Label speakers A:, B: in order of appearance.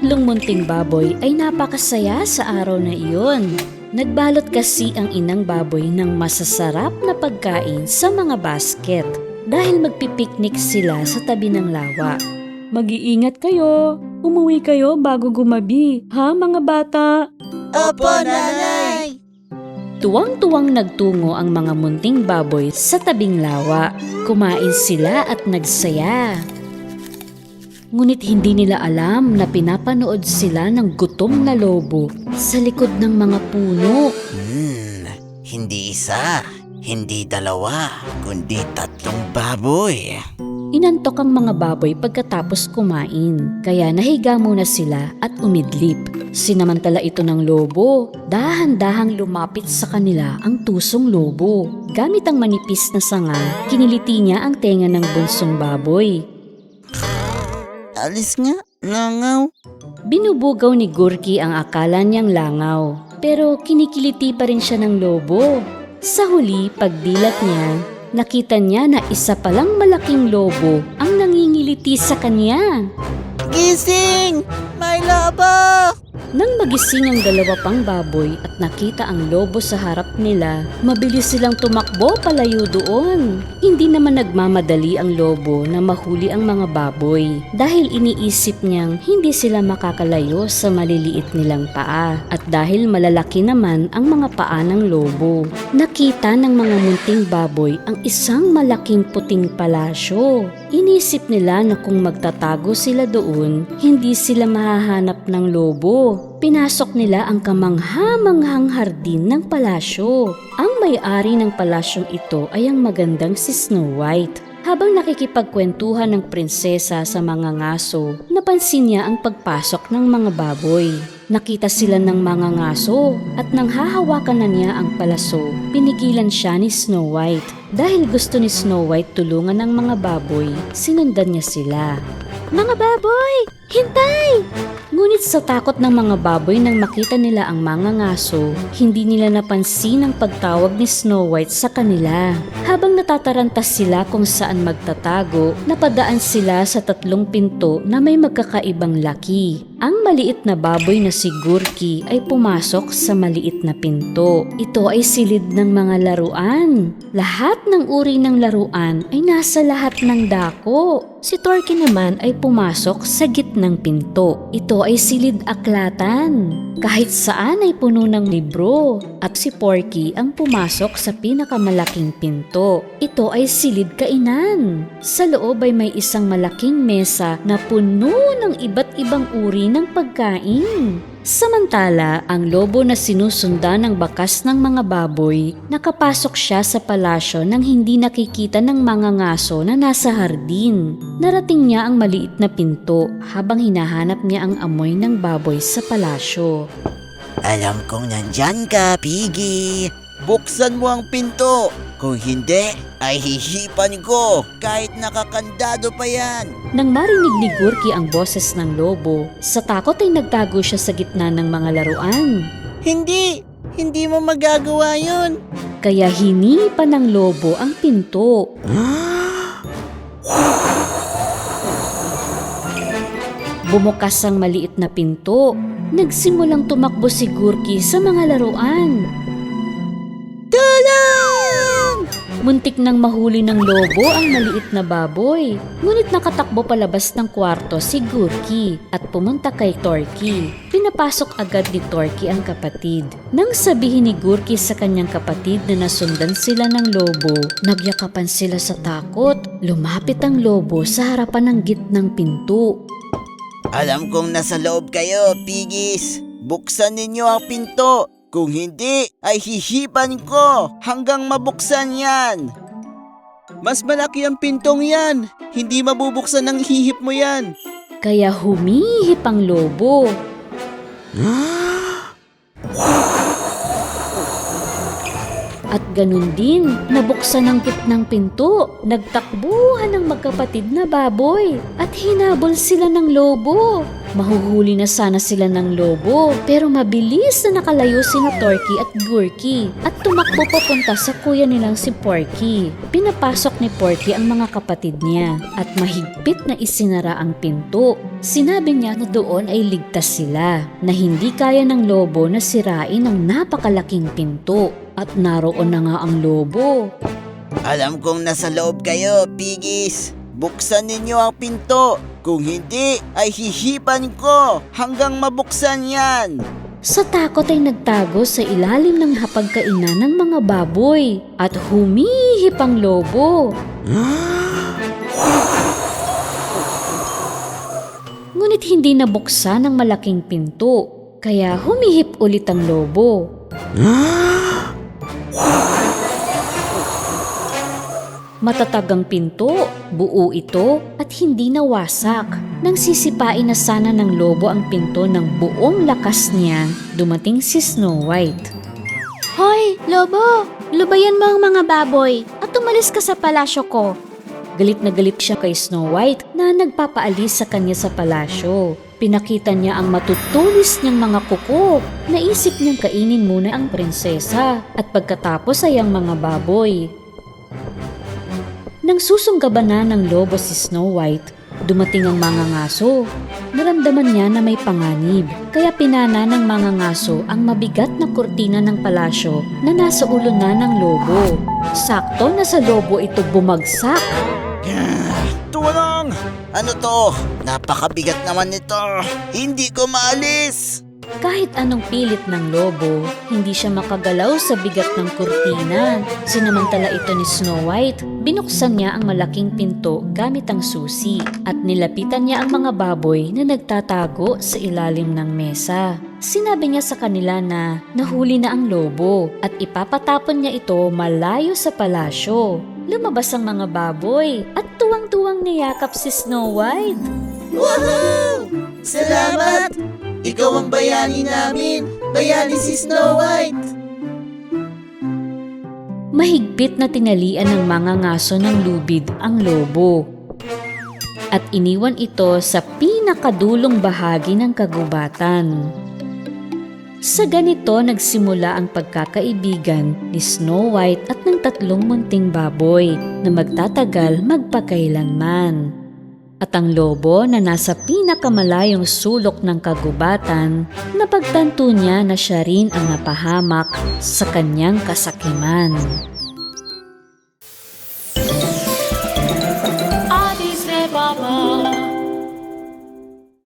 A: tatlong munting baboy ay napakasaya sa araw na iyon. Nagbalot kasi ang inang baboy ng masasarap na pagkain sa mga basket dahil magpipiknik sila sa tabi ng lawa. Mag-iingat kayo. Umuwi kayo bago gumabi, ha mga bata?
B: Opo, nanay!
A: Tuwang-tuwang nagtungo ang mga munting baboy sa tabing lawa. Kumain sila at nagsaya. Ngunit hindi nila alam na pinapanood sila ng gutom na lobo sa likod ng mga puno.
B: Hmm, hindi isa, hindi dalawa, kundi tatlong baboy.
A: Inantok ang mga baboy pagkatapos kumain, kaya nahiga muna sila at umidlip. Sinamantala ito ng lobo, dahan-dahang lumapit sa kanila ang tusong lobo. Gamit ang manipis na sanga, kiniliti niya ang tenga ng bunsong baboy.
B: Alis nga, nangaw.
A: Binubugaw ni Gurki ang akala niyang langaw, pero kinikiliti pa rin siya ng lobo. Sa huli, pagdilat niya, nakita niya na isa palang malaking lobo ang nangingiliti sa kanya.
B: Gising! May lobo!
A: Nang magising ang dalawa pang baboy at nakita ang lobo sa harap nila, mabilis silang tumakbo palayo doon. Hindi naman nagmamadali ang lobo na mahuli ang mga baboy dahil iniisip niyang hindi sila makakalayo sa maliliit nilang paa at dahil malalaki naman ang mga paa ng lobo. Nakita ng mga munting baboy ang isang malaking puting palasyo. Inisip nila na kung magtatago sila doon, hindi sila mahahanap ng lobo. Pinasok nila ang kamangha-manghang hardin ng palasyo. Ang may-ari ng palasyong ito ay ang magandang si Snow White. Habang nakikipagkwentuhan ng prinsesa sa mga ngaso, napansin niya ang pagpasok ng mga baboy. Nakita sila ng mga ngaso at nang hahawakan na niya ang palaso, pinigilan siya ni Snow White. Dahil gusto ni Snow White tulungan ng mga baboy, sinundan niya sila. Mga baboy! Hintay! Ngunit sa takot ng mga baboy nang makita nila ang mga ngaso, hindi nila napansin ang pagtawag ni Snow White sa kanila. Habang natatarantas sila kung saan magtatago, napadaan sila sa tatlong pinto na may magkakaibang laki. Ang maliit na baboy na si Gurki ay pumasok sa maliit na pinto. Ito ay silid ng mga laruan. Lahat ng uri ng laruan ay nasa lahat ng dako. Si Torky naman ay pumasok sa gitnang pinto. Ito ay silid aklatan. Kahit saan ay puno ng libro. At si Porky ang pumasok sa pinakamalaking pinto. Ito ay silid kainan. Sa loob ay may isang malaking mesa na puno ng iba't ibang uri ng pagkain. Samantala, ang lobo na sinusundan ng bakas ng mga baboy, nakapasok siya sa palasyo nang hindi nakikita ng mga ngaso na nasa hardin. Narating niya ang maliit na pinto habang hinahanap niya ang amoy ng baboy sa palasyo.
B: Alam kong nandyan ka, Piggy. Buksan mo ang pinto. Kung hindi, ay hihipan ko kahit nakakandado pa yan.
A: Nang marinig ni Gurki ang boses ng lobo, sa takot ay nagtago siya sa gitna ng mga laruan.
B: Hindi! Hindi mo magagawa yun.
A: Kaya hinipan ng lobo ang pinto. Bumukas ang maliit na pinto. Nagsimulang tumakbo si Gurki sa mga laruan. Muntik nang mahuli ng lobo ang maliit na baboy. Ngunit nakatakbo palabas ng kwarto si Gurki at pumunta kay Torky. Pinapasok agad ni Torky ang kapatid. Nang sabihin ni Gurki sa kanyang kapatid na nasundan sila ng lobo, nagyakapan sila sa takot. Lumapit ang lobo sa harapan ng gitnang pinto.
B: Alam kong nasa loob kayo, Piggies. Buksan ninyo ang pinto. Kung hindi, ay hihipan ko hanggang mabuksan yan. Mas malaki ang pintong yan. Hindi mabubuksan ng hihip mo yan.
A: Kaya humihip ang lobo. At ganun din, nabuksan ang gitnang pinto. Nagtakbuhan ang magkapatid na baboy at hinabol sila ng lobo. Mahuhuli na sana sila ng lobo pero mabilis na nakalayo sina Torky at Gurky at tumakbo papunta sa kuya nilang si Porky. Pinapasok ni Porky ang mga kapatid niya at mahigpit na isinara ang pinto. Sinabi niya na doon ay ligtas sila na hindi kaya ng lobo na sirain ang napakalaking pinto at naroon na nga ang lobo.
B: Alam kong nasa loob kayo, pigis. Buksan ninyo ang pinto. Kung hindi, ay hihipan ko hanggang mabuksan yan.
A: Sa takot ay nagtago sa ilalim ng hapagkainan ng mga baboy at humihip ang lobo. Ngunit hindi nabuksan ang malaking pinto, kaya humihip ulit ang lobo. Matatag ang pinto, buo ito at hindi nawasak. Nang sisipain na sana ng lobo ang pinto ng buong lakas niya, dumating si Snow White.
C: Hoy, Lobo! Lubayan mo ang mga baboy at umalis ka sa palasyo ko.
A: Galit na galit siya kay Snow White na nagpapaalis sa kanya sa palasyo. Pinakita niya ang matutulis niyang mga kuko. Naisip niyang kainin muna ang prinsesa at pagkatapos ay ang mga baboy. Nang susunggaban na ng lobo si Snow White, dumating ang mga ngaso. Naramdaman niya na may panganib, kaya pinana ng mga ngaso ang mabigat na kurtina ng palasyo na nasa ulo na ng lobo. Sakto na sa lobo ito bumagsak
B: Tuwalong! Ano to? Napakabigat naman nito. Hindi ko maalis.
A: Kahit anong pilit ng lobo, hindi siya makagalaw sa bigat ng kurtina. Sinamantala ito ni Snow White, binuksan niya ang malaking pinto gamit ang susi at nilapitan niya ang mga baboy na nagtatago sa ilalim ng mesa. Sinabi niya sa kanila na nahuli na ang lobo at ipapatapon niya ito malayo sa palasyo. Lumabas ang mga baboy at tuwang-tuwang niyakap si Snow White.
B: Woohoo! Salamat! Ikaw ang bayani namin. Bayani si Snow White.
A: Mahigpit na tinalian ng mga ngaso ng lubid ang lobo at iniwan ito sa pinakadulong bahagi ng kagubatan. Sa ganito nagsimula ang pagkakaibigan ni Snow White at ng tatlong munting baboy na magtatagal magpakailanman. At ang lobo na nasa pinakamalayong sulok ng kagubatan, napagtanto niya na siya rin ang napahamak sa kanyang kasakiman.